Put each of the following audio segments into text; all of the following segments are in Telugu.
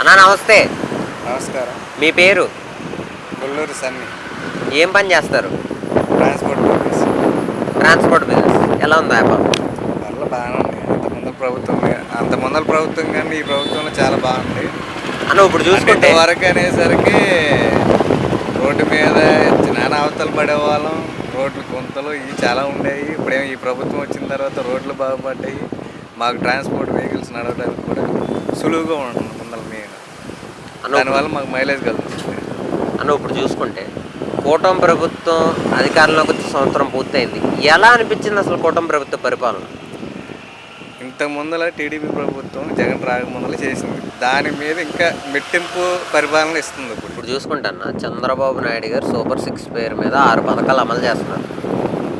అన్నా నమస్తే. నమస్కారం. మీ పేరు? కొల్లూరు సన్ని. ఏం పని చేస్తారు? Transport office transport business. ఎలా ఉంది వ్యాపారం పర్లేదు బాగానే ఉంది అంత ముందర ప్రభుత్వం అంత ముందర ప్రభుత్వం కానీ ఈ ప్రభుత్వంలో చాలా బాగుంది. అన్న ఇప్పుడు చూసుకుంటే వరకు అనేసరికి రోడ్డు మీద నానా అవతలు పడేవాళ్ళం. రోడ్లు గుంతలు ఇవి చాలా ఉండేవి. ఇప్పుడేమో ఈ ప్రభుత్వం వచ్చిన తర్వాత రోడ్లు బాగుపడ్డాయి. మాకు ట్రాన్స్పోర్ట్ వెహికల్స్ నడవడానికి కూడా సులువుగా ఉంటుంది దానివల్ల మాకు మైలేజ్ కలుగుతుంది. అన్న ఇప్పుడు చూసుకుంటే కూటమి ప్రభుత్వం అధికారంలోకి వచ్చి సంవత్సరం పూర్తయింది. ఎలా అనిపించింది అసలు కూటమి ప్రభుత్వ పరిపాలన? ఇంత ముందల టీడీపీ ప్రభుత్వం జగన్ రాకముందల చేసింది. దాని మీద ఇంకా మెట్టింపు పరిపాలన ఇస్తుంది ఇప్పుడు. ఇప్పుడు చూసుకుంటాన్న చంద్రబాబు నాయుడు గారు సూపర్ సిక్స్ పేరు మీద ఆరు పథకాలు అమలు చేస్తున్నారు.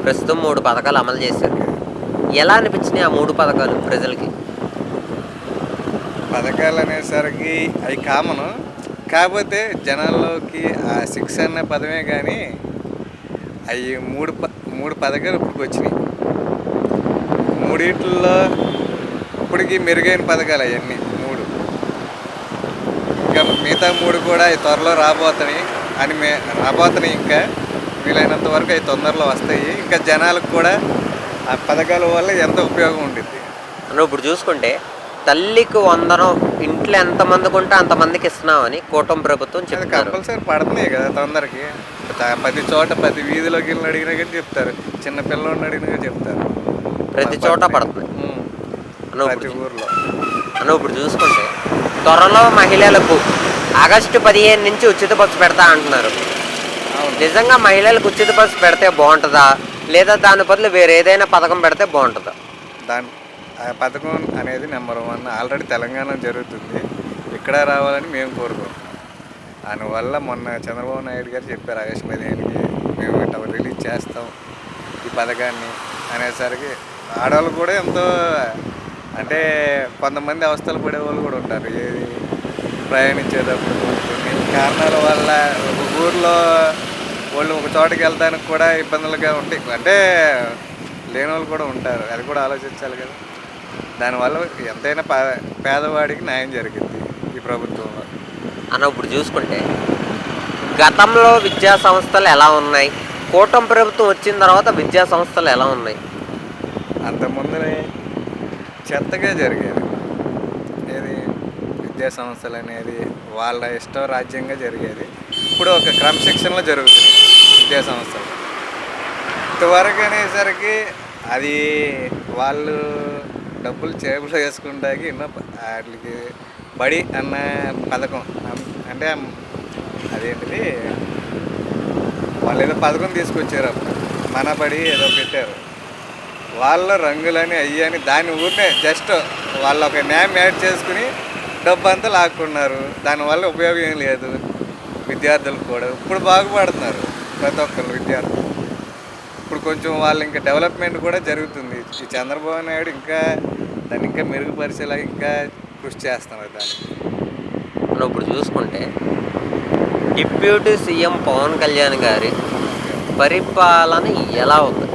ప్రస్తుతం మూడు పథకాలు అమలు చేశారు. ఎలా అనిపించినాయి ఆ మూడు పథకాలు ప్రజలకి? పథకాలు అనేసరికి అవి కామన్. కాకపోతే జనాల్లోకి ఆ సిక్స్ అనే పదమే కానీ అవి మూడు ప మూడు పథకాలు ఇప్పుడు వచ్చినాయి మూడిట్లో ఇప్పటికి మెరుగైన పథకాలు అవన్నీ మూడు. ఇంకా మిగతా మూడు కూడా అవి త్వరలో రాబోతున్నాయి అని మే రాబోతున్నాయి ఇంకా. వీలైనంత వరకు అవి తొందరలో వస్తాయి. ఇంకా జనాలకు కూడా ఆ పథకాల వల్ల ఎంత ఉపయోగం ఉంటుంది అన్న ఇప్పుడు చూసుకుంటే తల్లికి వందనం ఇంట్లో ఎంతమందికి ఉంటే అంతమందికి ఇస్తున్నామని కూటమి ప్రభుత్వం చెప్తారు. కంపల్సరీ పడుతున్నాయి కదా తొందరకి. ప్రతి చోట ప్రతి వీధిలోకి వెళ్ళి అడిగినా కానీ చెప్తారు. చిన్న పిల్లోడిని అడిగినా కానీ చెప్తారు. ప్రతి చోట పడుతుంది ప్రతి ఊర్లో. అన్న ఇప్పుడు చూసుకుంటే త్వరలో మహిళలకు ఆగస్టు పదిహేను నుంచి ఉచిత బస్సు పెడతా అంటున్నారు. నిజంగా మహిళలకు ఉచిత బస్సు పెడితే బాగుంటుందా? లేదా దాని బదులు వేరే ఏదైనా పథకం పెడితే బాగుంటుందా? దాని ఆ పథకం అనేది నెంబర్ వన్. ఆల్రెడీ తెలంగాణ జరుగుతుంది. ఇక్కడ రావాలని మేము కోరుకుంటున్నాం. దానివల్ల మొన్న చంద్రబాబు నాయుడు గారు చెప్పారు ఆగస్టు పదిహేనుకి మేము ఇట్లా రిలీజ్ చేస్తాం ఈ పథకాన్ని అనేసరికి ఆడవాళ్ళు కూడా ఎంతో అంటే కొంతమంది అవస్థలు పడే వాళ్ళు కూడా ఉంటారు. ఏది ప్రయాణించేటప్పుడు కారణాల వల్ల ఒక ఊర్లో వాళ్ళు ఒక చోటకి వెళ్తానికి కూడా ఇబ్బందులుగా ఉంటాయి. అంటే లేని వాళ్ళు కూడా ఉంటారు. అది కూడా ఆలోచించాలి కదా. దానివల్ల ఎంతైనా పేదవాడికి న్యాయం జరిగింది ఈ ప్రభుత్వంలో. అన్న ఇప్పుడు చూసుకుంటే గతంలో విద్యా సంస్థలు ఎలా ఉన్నాయి? కూటమి ప్రభుత్వం వచ్చిన తర్వాత విద్యా సంస్థలు ఎలా ఉన్నాయి? అంత ముందరే చెత్తగా జరిగేది ఏది విద్యా సంస్థలు అనేది వాళ్ళ ఇష్టం రాజ్యంగా జరిగేది. ఇప్పుడు ఒక క్రమశిక్షణలో జరుగుతుంది విద్యా సంస్థలు. ఇంతవరకు అనేసరికి అది వాళ్ళు డబ్బులు చేపలు చేసుకుంటాకి ఎన్నో వాటికి బడి అన్న పథకం. అంటే అదేంటిది? వాళ్ళు ఏదో పథకం తీసుకొచ్చారు అప్పుడు. మన బడి ఏదో పెట్టారు. వాళ్ళ రంగులని అయ్యని దాని ఊరినే జస్ట్ వాళ్ళు ఒక నేమ్ యాడ్ చేసుకుని డబ్బు అంతా లాక్కున్నారు దానివల్ల ఉపయోగం ఏం లేదు. విద్యార్థులకు కూడా ఇప్పుడు బాగుపడుతున్నారు. ప్రతి ఒక్కరు విద్యార్థులు. ఇప్పుడు కొంచెం వాళ్ళు ఇంకా డెవలప్మెంట్ కూడా జరుగుతుంది. ఈ చంద్రబాబు నాయుడు ఇంకా దాన్ని ఇంకా మెరుగుపరిచేలా ఇంకా కృషి చేస్తున్నారు దాన్ని. మనం ఇప్పుడు చూసుకుంటే డిప్యూటీ సీఎం పవన్ కళ్యాణ్ గారి పరిపాలన ఎలా ఉంది?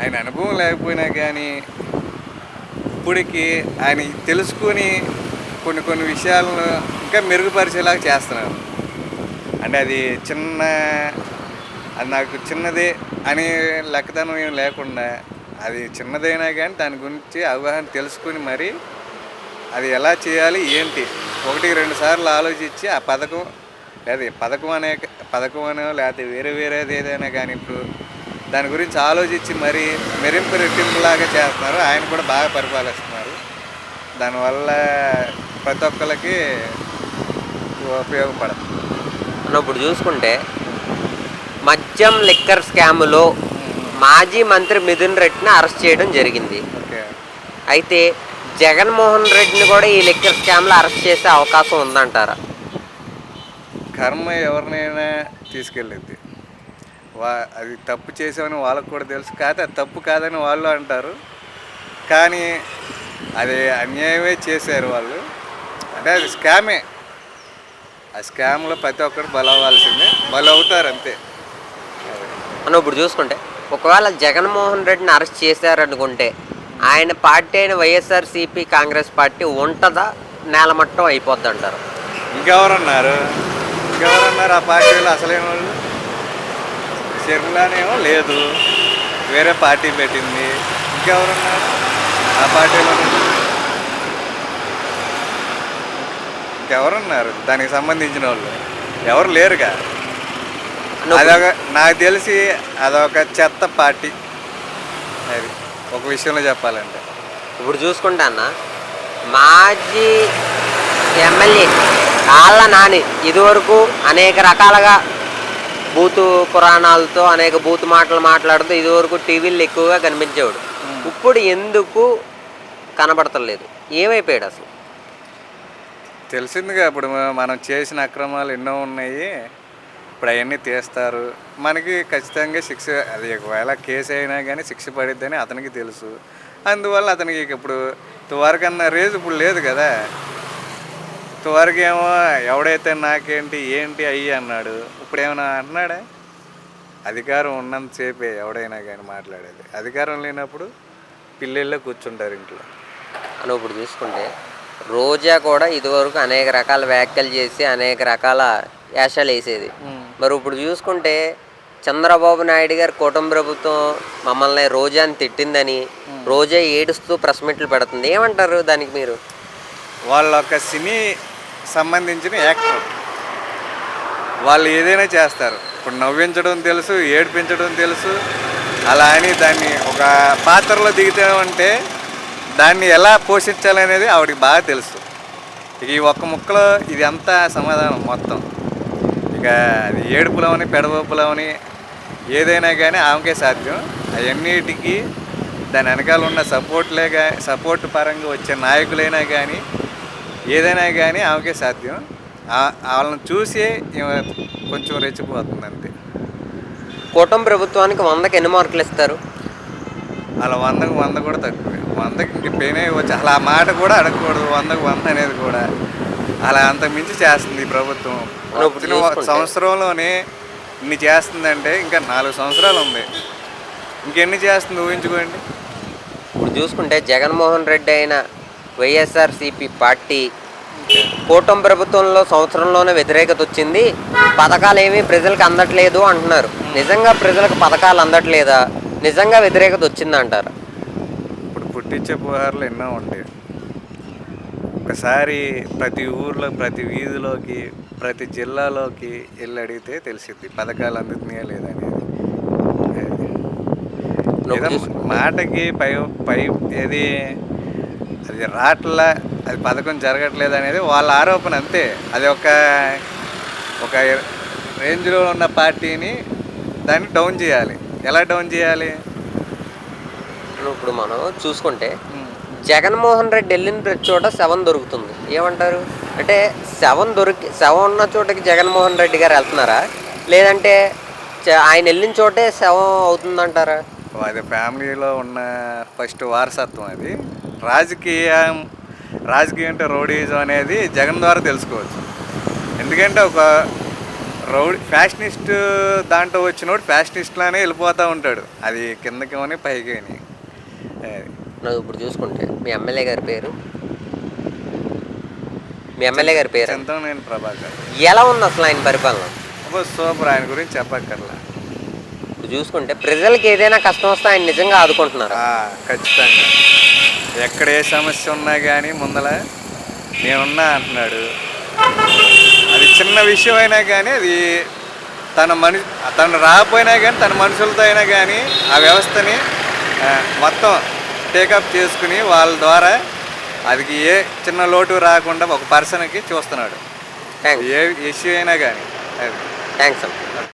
ఆయన అనుభవం లేకపోయినా కానీ ఇప్పటికి ఆయన తెలుసుకొని కొన్ని కొన్ని విషయాలను ఇంకా మెరుగుపరిచేలాగా చేస్తున్నారు. అంటే అది చిన్న అది నాకు చిన్నదే అనే లెక్కదనం ఏం లేకుండా అది చిన్నదైనా కానీ దాని గురించి అవగాహన తెలుసుకుని మరి అది ఎలా చేయాలి ఏంటి? ఒకటి రెండు సార్లు ఆలోచించి ఆ పథకం లేదా పథకం అనే పథకం అనో లేకపోతే వేరే వేరేది ఏదైనా కానీ ఇప్పుడు దాని గురించి ఆలోచించి మరి మెరింపు రెట్టింపులాగా చేస్తున్నారు. ఆయన కూడా బాగా పరిపాలిస్తున్నారు. దానివల్ల ప్రతి ఒక్కరికి ఉపయోగపడుతుంది మనం ఇప్పుడు చూసుకుంటే మద్యం లిక్కర్ స్కాములో మాజీ మంత్రి మిథున్ రెడ్డిని అరెస్ట్ చేయడం జరిగింది. అయితే జగన్మోహన్ రెడ్డిని కూడా ఈ లిక్కర్ స్కామ్లో అరెస్ట్ చేసే అవకాశం ఉందంటారా? కర్మ ఎవరినైనా తీసుకెళ్ళిద్ది. వా అది తప్పు చేసామని వాళ్ళకు కూడా తెలుసు. కాదు అది తప్పు కాదని వాళ్ళు అంటారు. కానీ అది అన్యాయమే చేశారు వాళ్ళు. అంటే అది స్కామే. ఆ స్కామ్లో ప్రతి ఒక్కరు బలవ్వాల్సిందే. బలవుతారు అంతే. మనం ఇప్పుడు చూసుకుంటే ఒకవేళ జగన్మోహన్ రెడ్డిని అరెస్ట్ చేశారనుకుంటే ఆయన పార్టీ అయిన వైఎస్ఆర్సీపీ కాంగ్రెస్ పార్టీ ఉంటుందా? నేలమట్టం అయిపోద్ది అంటారు ఇంకెవరన్నారు? ఇంకెవరన్నారు ఆ పార్టీలో అసలేం వాళ్ళు? షర్మిలానేమో లేదు. వేరే పార్టీ పెట్టింది. ఇంకెవరున్నారు ఆ పార్టీలో? ఇంకెవరున్నారు? దానికి సంబంధించిన వాళ్ళు. ఎవరు లేరుగా? అదొక నాకు తెలిసి అదొక చెత్త పార్టీ. అది ఒక విషయంలో చెప్పాలంటే. ఇప్పుడు చూసుకుంటా అన్న మాజీ ఎమ్మెల్యే ఆళ్ళ నాని ఇదివరకు అనేక రకాలుగా బూతు పురాణాలతో అనేక బూతు మాటలు మాట్లాడుతూ ఇదివరకు టీవీలు ఎక్కువగా కనిపించేవాడు. ఇప్పుడు ఎందుకు కనబడతలేదు? ఏమైపోయాడు అసలు? తెలిసిందిగా ఇప్పుడు మనం చేసిన అక్రమాలు ఎన్నో ఉన్నాయి. ఇప్పుడు అవన్నీ తీస్తారు. మనకి ఖచ్చితంగా శిక్ష అది ఒకవేళ కేసు అయినా కానీ శిక్ష పడిద్దని అతనికి తెలుసు. అందువల్ల అతనికి ఇక ఇప్పుడు తువరకు రేజ్ ఇప్పుడు లేదు కదా. తువరకు ఎవడైతే నాకేంటి ఏంటి అయ్యి అన్నాడు. ఇప్పుడు ఏమైనా అన్నాడా అధికారం ఉన్నంతసేపే ఎవడైనా కానీ మాట్లాడేది. అధికారం లేనప్పుడు పిల్లల్లో కూర్చుంటారు ఇంట్లో. అని ఇప్పుడు చూసుకుంటే రోజా కూడా ఇదివరకు అనేక రకాల వ్యాఖ్యలు చేసి అనేక రకాల వేషాలు వేసేది. మరి ఇప్పుడు చూసుకుంటే చంద్రబాబు నాయుడు గారు కుటుంబ ప్రభుత్వం మమ్మల్ని రోజాని తిట్టిందని రోజా ఏడుస్తూ ప్రెస్ మీట్లు పెడుతుంది. ఏమంటారు దానికి మీరు? వాళ్ళ ఒక సినీ సంబంధించిన యాక్టర్. వాళ్ళు ఏదైనా చేస్తారు. ఇప్పుడు నవ్వించడం తెలుసు ఏడిపించడం తెలుసు. అలా అని దాన్ని ఒక పాత్రలో దిగుతామంటే దాన్ని ఎలా పోషించాలనేది ఆవిడకి బాగా తెలుసు. ఇక ఈ ఒక్క ముక్కలో ఇది అంతా సమాధానం మొత్తం. ఇక అది ఏడుపులవని పెడవపులవని ఏదైనా కానీ ఆమెకే సాధ్యం. అవన్నిటికీ దాని వెనకాల ఉన్న సపోర్ట్లే గా సపోర్ట్ పరంగా వచ్చే నాయకులైనా కానీ ఏదైనా కానీ ఆమెకే సాధ్యం. వాళ్ళని చూసి కొంచెం రెచ్చిపోతుంది అంతే. కుటుంబ ప్రభుత్వానికి వందకి ఎన్ని మార్కులు ఇస్తారు? అలా వందకు వంద కూడా తక్కువే. వందకి పెయినే వచ్చి అలా ఆ మాట కూడా అడగకూడదు. వందకు వంద అనేది కూడా. అలా అంత మించి చేస్తుంది ప్రభుత్వం. వచ్చిన సంవత్సరంలోనే ఇన్ని చేస్తుందంటే ఇంకా నాలుగు సంవత్సరాలు ఉంది. ఇంకెన్ని చేస్తుంది ఊహించుకోండి. ఇప్పుడు చూసుకుంటే జగన్మోహన్ రెడ్డి అయిన వైఎస్ఆర్సీపీ పార్టీ కూటమి ప్రభుత్వంలో సంవత్సరంలోనే వ్యతిరేకత వచ్చింది. పథకాలు ఏమీ ప్రజలకు అందట్లేదు అంటున్నారు. నిజంగా ప్రజలకు పథకాలు అందట్లేదా? నిజంగా వ్యతిరేకత వచ్చిందంటారు? పుట్టించే పుహార్లు ఎన్నో ఉంటాయి. ఒకసారి ప్రతి ఊర్లో ప్రతి వీధిలోకి ప్రతి జిల్లాలోకి వెళ్ళి అడిగితే తెలిసిద్ది పథకాలు అందుతున్నాయా లేదనేది మాటకి పై పై ఏది అది రాట్లా అది పథకం జరగట్లేదు అనేది వాళ్ళ ఆరోపణ అంతే. అది ఒక ఒక రేంజ్లో ఉన్న పార్టీని దాన్ని డౌన్ చేయాలి. ఎలా డౌన్ చేయాలి? ఇప్పుడు మనం చూసుకుంటే జగన్మోహన్ రెడ్డి వెళ్ళిన ప్రతి చోట శవం దొరుకుతుంది. ఏమంటారు? అంటే శవం దొరికి శవం ఉన్న చోటకి జగన్మోహన్ రెడ్డి గారు వెళ్తున్నారా? లేదంటే చ- ఆయన వెళ్ళిన చోటే శవం అవుతుందంటారా? అది ఫ్యామిలీలో ఉన్న ఫస్ట్ వారసత్వం అది. రాజకీయం రాజకీయం అంటే రౌడీజం అనేది జగన్ ద్వారా తెలుసుకోవచ్చు. ఎందుకంటే ఒక రౌడీ ఫ్యాషనిస్ట్ దాంట్లో వచ్చినోడు ఫ్యాషనిస్ట్లానే వెళ్ళిపోతూ ఉంటాడు. అది కిందకి అని పైకి అని నాకు ఇప్పుడు చూసుకుంటే మీ ఎమ్మెల్యే గారి పేరు? మీ ఎమ్మెల్యే గారి పేరు? చింతమనేని ప్రభాకర్. ఎలా ఉంది అసలు ఆయన పరిపాలన? సూపర్. ఆయన గురించి చెప్పక్కర్లా. ఇప్పుడు చూసుకుంటే ప్రజలకి ఏదైనా కష్టం వస్తే ఆయన నిజంగా ఆదుకుంటున్నారు? ఖచ్చితంగా. ఎక్కడ ఏ సమస్య ఉన్నా కానీ ముందల నేనున్నా అంటున్నాడు. అది చిన్న విషయం అయినా కానీ అది తన మని తను రాకపోయినా కానీ తన మనుషులతో అయినా కానీ ఆ వ్యవస్థని మొత్తం టేకప్ చేసుకుని వాళ్ళ ద్వారా అది ఏ చిన్న లోటు రాకుండా ఒక పర్సన్కి చూస్తున్నాడు. ఏ ఇష్యూ అయినా కానీ థ్యాంక్స్ అన్న